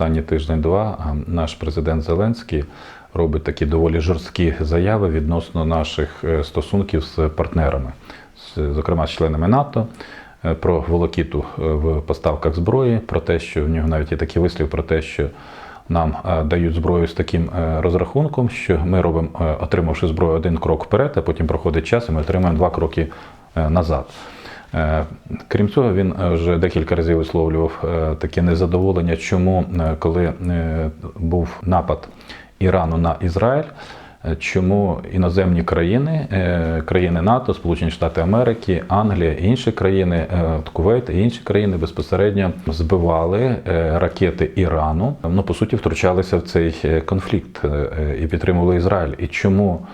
останні тиждень-два наш президент Зеленський робить такі доволі жорсткі заяви відносно наших е, стосунків з партнерами, зокрема з членами НАТО. е, Про волокіту е, в поставках зброї, про те, що в нього навіть є такий вислів про те, що нам дають зброю з таким розрахунком, що ми робимо, отримавши зброю один крок вперед, а потім проходить час, і ми отримаємо два кроки назад. Е, Крім цього, він е, вже декілька разів висловлював е, таке незадоволення, чому коли був напад Ірану на Ізраїль. Чому іноземні країни, країни НАТО, Сполучені Штати Америки, Англія, інші країни, Кувейт і інші країни безпосередньо збивали ракети Ірану, ну по суті втручалися в цей конфлікт і підтримували Ізраїль. І чому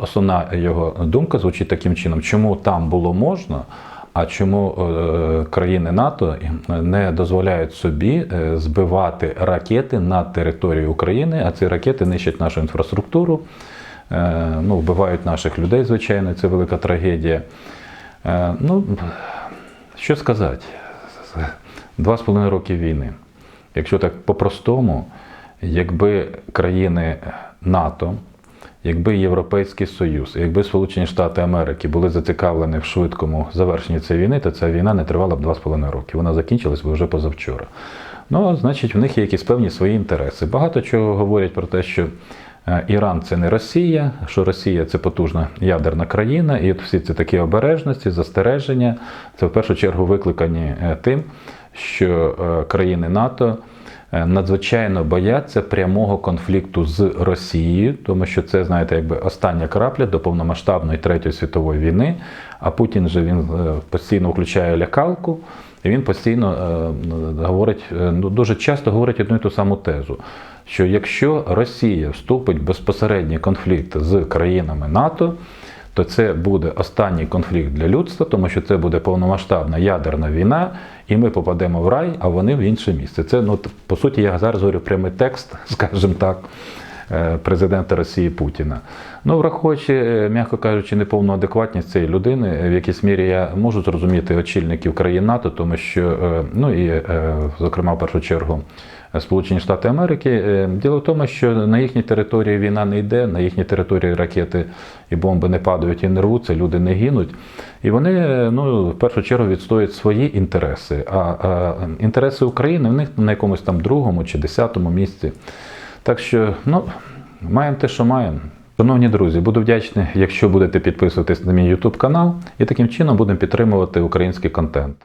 основна його думка звучить таким чином, чому там було можна, а чому е, країни НАТО не дозволяють собі е, збивати ракети на території України, а ці ракети нищать нашу інфраструктуру, е, ну, вбивають наших людей, звичайно, це велика трагедія. Е, Ну, що сказати? Два з половиною роки війни. Якщо так по-простому, якби країни НАТО, якби Європейський Союз, якби Сполучені Штати Америки були зацікавлені в швидкому завершенні цієї війни, то ця війна не тривала б два з половиною роки. Вона закінчилась би вже позавчора. Ну, значить, в них є якісь певні свої інтереси. Багато чого говорять про те, що Іран це не Росія, що Росія це потужна ядерна країна, і от всі ці такі обережності, застереження, це в першу чергу викликані е, тим, що е, країни НАТО е, надзвичайно бояться прямого конфлікту з Росією, тому що це, знаєте, якби остання крапля до повномасштабної третьої світової війни. А Путін же він е, постійно включає лякалку, і він постійно е, говорить, е, ну дуже часто говорить одну і ту саму тезу. Що якщо Росія вступить в безпосередній конфлікт з країнами НАТО, то це буде останній конфлікт для людства, тому що це буде повномасштабна ядерна війна, і ми попадемо в рай, а вони в інше місце. Це ну по суті, я зараз говорю прямий текст, скажімо так, президента Росії Путіна. Ну, враховуючи, е, м'яко кажучи, неповну адекватність цієї людини, в якійсь мірі я можу зрозуміти очільників країн НАТО, тому що, е, ну і, е, зокрема, в першу чергу. Сполучені Штати Америки. Е, Діло в тому, що на їхній території війна не йде, на їхній території ракети і бомби не падають і не рвуться, люди не гинуть. І вони е, ну, в першу чергу відстоюють свої інтереси. А, а інтереси України в них на якомусь там другому чи десятому місці. Так що, ну, маємо те, що маємо. Шановні друзі, буду вдячний, якщо будете підписуватись на мій YouTube канал, і таким чином будемо підтримувати український контент.